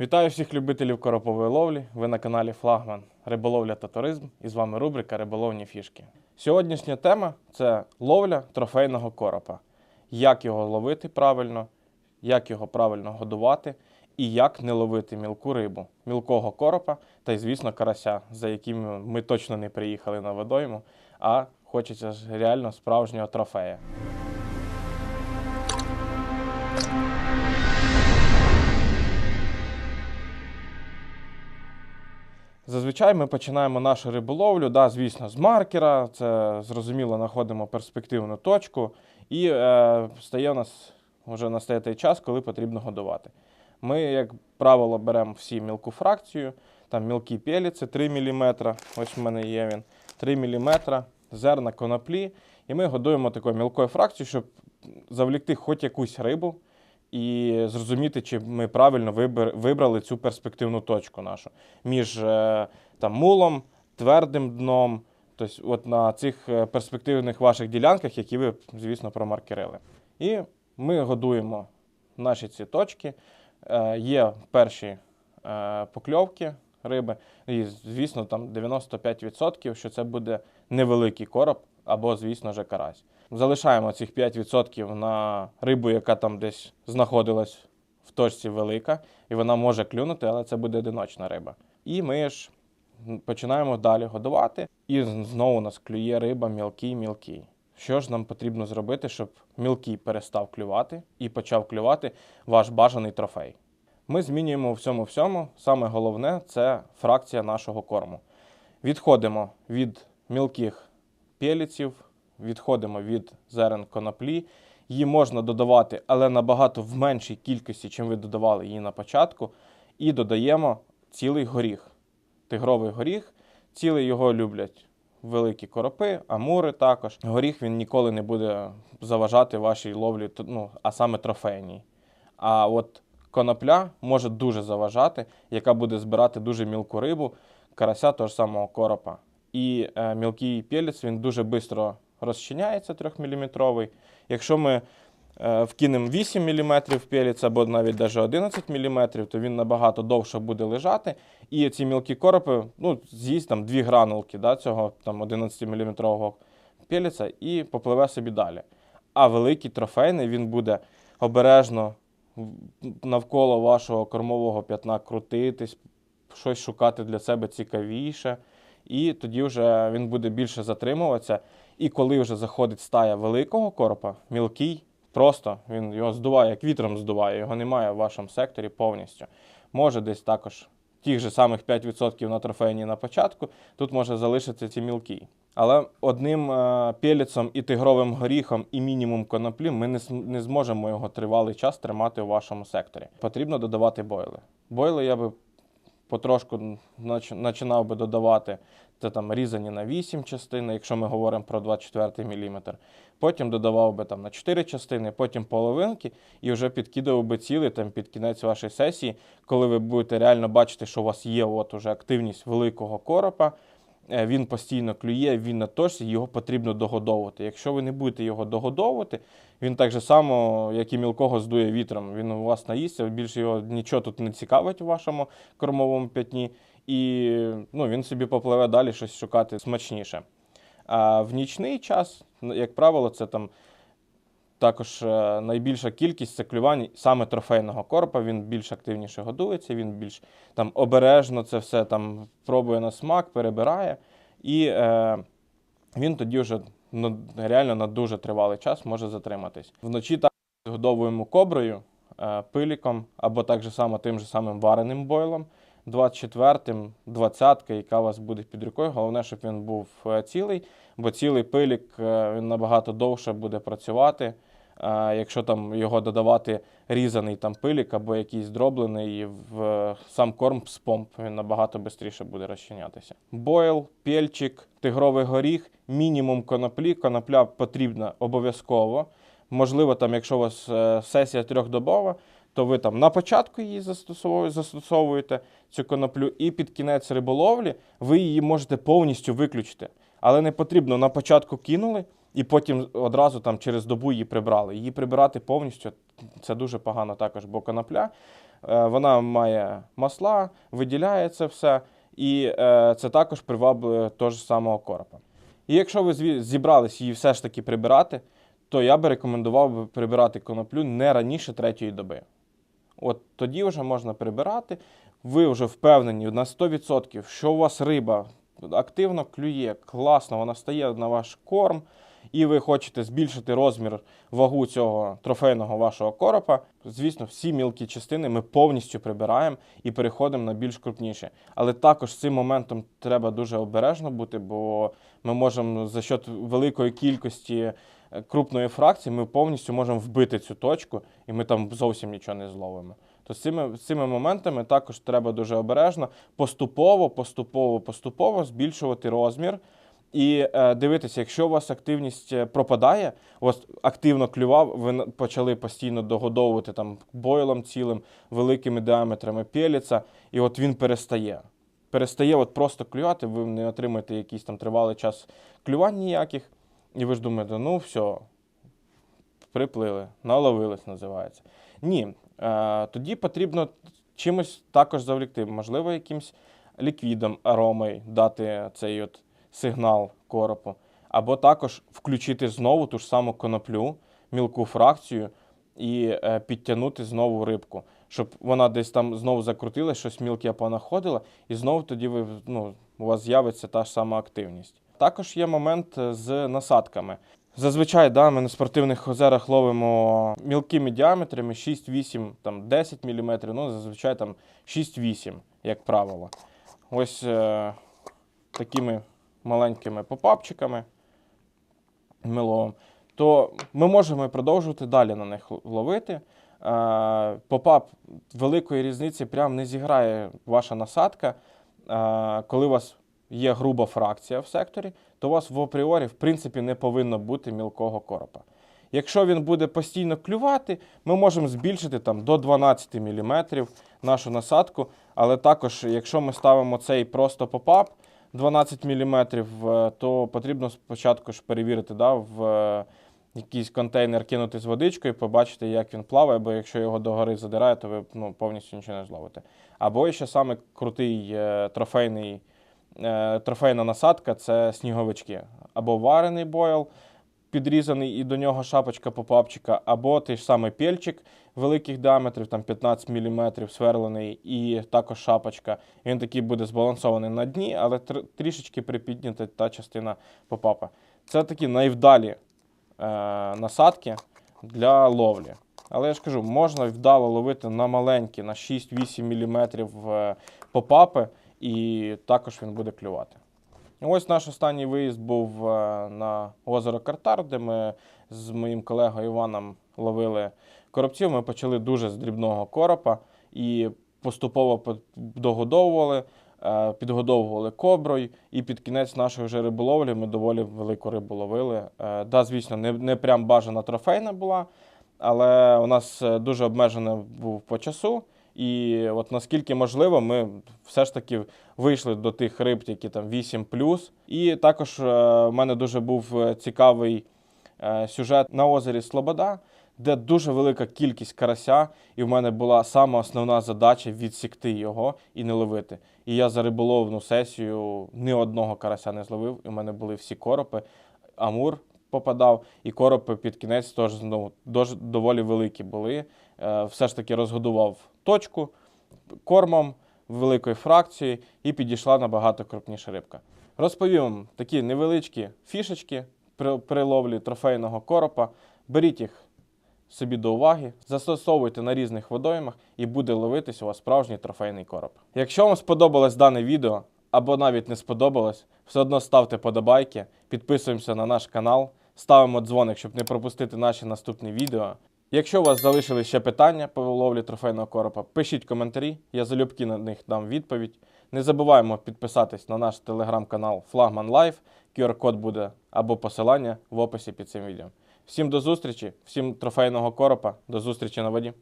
Вітаю всіх любителів коропової ловлі. Ви на каналі Флагман Риболовля та туризм. І з вами рубрика Риболовні фішки. Сьогоднішня тема це ловля трофейного коропа. Як його ловити правильно, як його правильно годувати і як не ловити мілку рибу, мілкого коропа та й, звісно, карася, за яким ми точно не приїхали на водойму, а хочеться ж реально справжнього трофея. Зазвичай ми починаємо нашу риболовлю, да, звісно, з маркера. Це зрозуміло, знаходимо перспективну точку, і е, стає у нас вже настає той час, коли потрібно годувати. Ми, як правило, беремо всі мілку фракцію, там мілкі пелі, це 3 мм, ось в мене є він, 3 мм, зерна коноплі. І ми годуємо такою мілкою фракцією, щоб завлікти хоч якусь рибу і зрозуміти, чи ми правильно вибрали цю перспективну точку нашу між е, там, мулом, твердим дном. Тобто, от на цих е, перспективних ваших ділянках, які ви, звісно, промаркерили. І ми годуємо наші ці точки. Е, Є перші покльовки риби, і, звісно, там 95%, що це буде невеликий короб або, звісно ж, карась. Залишаємо цих 5% на рибу, яка там десь знаходилась в точці велика, і вона може клюнути, але це буде одиночна риба. І ми ж починаємо далі годувати, і знову у нас клює риба мілкий, мілкий. Що ж нам потрібно зробити, щоб мілкий перестав клювати і почав клювати ваш бажаний трофей? Ми змінюємо у всьому всьому. Саме головне це фракція нашого корму. Відходимо від мілких пеліців, відходимо від зерен коноплі. Її можна додавати, але набагато в меншій кількості, чим ви додавали її на початку. І додаємо цілий горіх. Тигровий горіх, цілий його люблять великі коропи, амури також. Горіх він ніколи не буде заважати вашій ловлі, ну, а саме трофейній. А от конопля може дуже заважати, яка буде збирати дуже мілку рибу, карася того ж самого коропа. І е, мілкий пелець він дуже швидко розчиняється 3-мм. Якщо ми е, вкинемо 8 мм пелець або навіть даже 11 мм, то він набагато довше буде лежати. І ці мілкі коропи ну, з'їсть там дві гранулки да, цього там, 11-мм пелеця і попливе собі далі. А великий трофейний він буде обережно навколо вашого кормового п'ятна крутитись, щось шукати для себе цікавіше. І тоді вже він буде більше затримуватися. І коли вже заходить стая великого коропа, мілкий, просто він його здуває, як вітром здуває, його немає в вашому секторі повністю. Може десь також тих же самих 5% на трофейні на початку, тут може залишитися ці мілкі. Але одним е, пелецом і тигровим горіхом, і мінімум коноплі ми не, зможемо його тривалий час тримати у вашому секторі. Потрібно додавати бойли. Бойли я би потрошку починав би додавати це там різані на 8 частин, якщо ми говоримо про 24 мм. Потім додавав би там на 4 частини, потім половинки, і вже підкидав би цілий там під кінець вашої сесії, коли ви будете реально бачити, що у вас є от уже активність великого коропа. е, Він постійно клює, він на точці, його потрібно догодовувати. Якщо ви не будете його догодовувати, він так же само, як і мілкого, здує вітром. Він у вас наїсться, більше його нічого тут не цікавить у вашому кормовому п'ятні, і ну, він собі попливе далі щось шукати смачніше. А в нічний час, як правило, це там також е, найбільша кількість це клювань саме трофейного коропа. Він більш активніше годується, він більш там обережно це все там пробує на смак, перебирає. І е, він тоді вже ну, реально на дуже тривалий час може затриматись. Вночі так годовуємо коброю, е, пиліком або так же само тим же самим вареним бойлом. 24-м, 20-ка, яка у вас буде під рукою. Головне, щоб він був е, цілий, бо цілий пилік е, він набагато довше буде працювати. Якщо там його додавати різаний там пилік або якийсь дроблений в е, сам корм з помп, він набагато швидше буде розчинятися. Бойл, пельчик, тигровий горіх, мінімум коноплі. Конопля потрібна обов'язково. Можливо, там, якщо у вас е, сесія трьохдобова, то ви там на початку її застосовує- застосовуєте цю коноплю, і під кінець риболовлі ви її можете повністю виключити. Але не потрібно на початку кинули і потім одразу там через добу її прибрали. Її прибирати повністю це дуже погано також, бо конопля Е, Вона має масла, виділяє це все, і е, це також приваблює того ж самого коропа. І якщо ви зібрались її все ж таки прибирати, то я би рекомендував прибирати коноплю не раніше третьої доби. От тоді вже можна прибирати. Ви вже впевнені на 100%, що у вас риба активно клює, класно, вона стає на ваш корм, і ви хочете збільшити розмір вагу цього трофейного вашого коропа. Звісно, всі мілкі частини ми повністю прибираємо і переходимо на більш крупніші. Але також цим моментом треба дуже обережно бути, бо ми можемо за счет великої кількості крупної фракції ми повністю можемо вбити цю точку, і ми там зовсім нічого не зловимо. То з цими, з цими моментами також треба дуже обережно, поступово, поступово, поступово збільшувати розмір. І е, дивитися, якщо у вас активність е, пропадає, у вас активно клював, ви почали постійно догодовувати там бойлом цілим, великими діаметрами пеліця, і от він перестає. Перестає от просто клювати, ви не отримаєте якийсь там тривалий час клювань ніяких, і ви ж думаєте, ну все, приплили, наловились, називається. Ні, е, тоді потрібно чимось також завлікти, можливо, якимсь ліквідом, аромою дати цей от сигнал коропу, або також включити знову ту ж саму коноплю, мілку фракцію і е, підтягнути знову рибку, щоб вона десь там знову закрутилась, щось мілке понаходила, і знову тоді ви, ну, у вас з'явиться та ж сама активність. Також є момент е, з насадками. Зазвичай да, ми на спортивних озерах ловимо мілкими діаметрами 6-8, там 10 мм, ну зазвичай там 6-8, як правило. Ось е, такими маленькими попапчиками ми ловимо, то ми можемо продовжувати далі на них ловити. Е, Попап великої різниці прям не зіграє ваша насадка. Е, Коли у вас є груба фракція в секторі, то у вас в апріорі в принципі не повинно бути мілкого коропа. Якщо він буде постійно клювати, ми можемо збільшити там до 12 мм нашу насадку. Але також, якщо ми ставимо цей просто попап 12 мм, то потрібно спочатку ж перевірити да, в е, якийсь контейнер кинути з водичкою, побачити, як він плаває, бо якщо його догори задирає, то ви ну, повністю нічого не зловите. Або ще саме крутий е, трофейний, е, трофейна насадка це сніговички. Або варений бойл, підрізаний і до нього шапочка попапчика, або той ж самий пельчик великих діаметрів, там 15 мм сверлений, і також шапочка. Він такий буде збалансований на дні, але тр- трішечки припіднята та частина попапа. Це такі найвдалі е, насадки для ловлі. Але я ж кажу, можна вдало ловити на маленькі, на 6-8 мм попапи, і також він буде клювати. Ось наш останній виїзд був е, на озеро Картар, де ми з моїм колегою Іваном ловили коробців. Ми почали дуже з дрібного коропа і поступово догодовували, е, підгодовували коброю. І під кінець нашої вже риболовлі ми доволі велику рибу ловили. Е, Да, звісно, не, не прям бажана трофейна була, але у нас дуже обмежений був по часу. І от наскільки можливо, ми все ж таки вийшли до тих риб, які там 8 І також е, в мене дуже був е, цікавий е, сюжет на озері Слобода, де дуже велика кількість карася, і в мене була сама основна задача відсікти його і не ловити. І я за риболовну сесію ні одного карася не зловив. І в мене були всі коропи, амур попадав, і коропи під кінець теж дож, доволі великі були. Е, все ж таки розгодував точку кормом великої фракції і підійшла набагато крупніша рибка. Розповім вам такі невеличкі фішечки при ловлі трофейного коропа. Беріть їх собі до уваги, застосовуйте на різних водоймах і буде ловитись у вас справжній трофейний короб. Якщо вам сподобалось дане відео або навіть не сподобалось, все одно ставте подобайки, підписуємося на наш канал, ставимо дзвоник, щоб не пропустити наші наступні відео. Якщо у вас залишили ще питання по ловлі трофейного коропа, пишіть коментарі, я залюбки на них дам відповідь. Не забуваємо підписатись на наш телеграм-канал Flagman Live. QR-код буде або посилання в описі під цим відео. Всім до зустрічі, всім трофейного коропа, до зустрічі на воді.